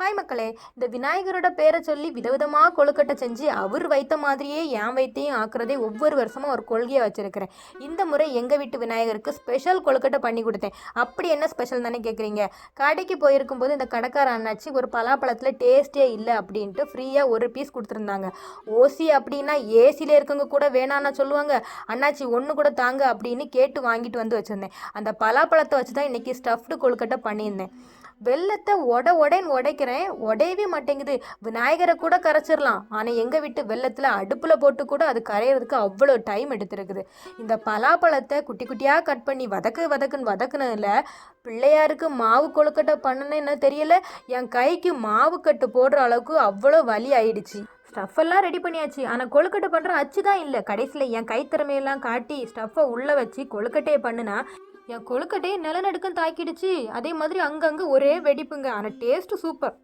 Hi மக்களே இந்த விநாயகரோட பேரை சொல்லி விதவிதமாக கொழுக்கட்டை செஞ்சு அவர் வைத்த மாதிரியே என் வைத்தையும் ஆக்குறதே ஒவ்வொரு வருஷமும் ஒரு கொள்கையை வச்சுருக்கிறேன் இந்த முறை எங்கள் வீட்டு விநாயகருக்கு ஸ்பெஷல் கொழுக்கட்டை பண்ணி கொடுத்தேன். அப்படி என்ன ஸ்பெஷல் தானே கேட்குறீங்க கடைக்கு போயிருக்கும் போது இந்த கடைக்கார அண்ணாச்சி ஒரு பலாப்பழத்தில் டேஸ்ட்டே இல்லை அப்படின்ட்டு ஃப்ரீயாக ஒரு பீஸ் கொடுத்துருந்தாங்க. ஓசி அப்படின்னா ஏசியில் இருக்கவங்க கூட வேணான்னா சொல்லுவாங்க. அண்ணாச்சி ஒன்று கூட தாங்க அப்படின்னு கேட்டு வாங்கிட்டு வந்து வச்சுருந்தேன். அந்த பலாப்பழத்தை வச்சு தான் இன்றைக்கி ஸ்டஃப்டு கொழுக்கட்டை பண்ணியிருந்தேன். வெள்ளத்தை உட உடைன்னு கரைக்கிறேன் உடையவே மாட்டேங்குது. விநாயகரை கூட கரைச்சிடலாம் ஆனால் எங்கள் வீட்டு வெள்ளத்தில் அடுப்பில் போட்டு கூட அது கரையிறதுக்கு அவ்வளோ டைம் எடுத்துருக்குது. இந்த பலாப்பழத்தை குட்டி குட்டியாக கட் பண்ணி வதக்கு வதக்குன்னு வதக்குனதில் பிள்ளையாருக்கு மாவு கொழுக்கட்டை பண்ணணுன்னு தெரியல? என் கைக்கு மாவு கட்டு போடுற அளவுக்கு அவ்வளோ வலி ஆயிடுச்சு. ஸ்டஃப் எல்லாம் ரெடி பண்ணியாச்சு. ஆனால் கொழுக்கட்டை பண்ணுற அச்சு தான் இல்லை. கடைசியில் என் கைத்திறமையெல்லாம் காட்டி ஸ்டஃப்பை உள்ளே வச்சு கொழுக்கட்டையை பண்ணுனா என் கொழுக்கட்டையே நிலநடுக்கம் தாக்கிடுச்சு. அதே மாதிரி அங்கங்கே ஒரே வெடிப்புங்க. ஆனால் டேஸ்ட்டு சூப்பர்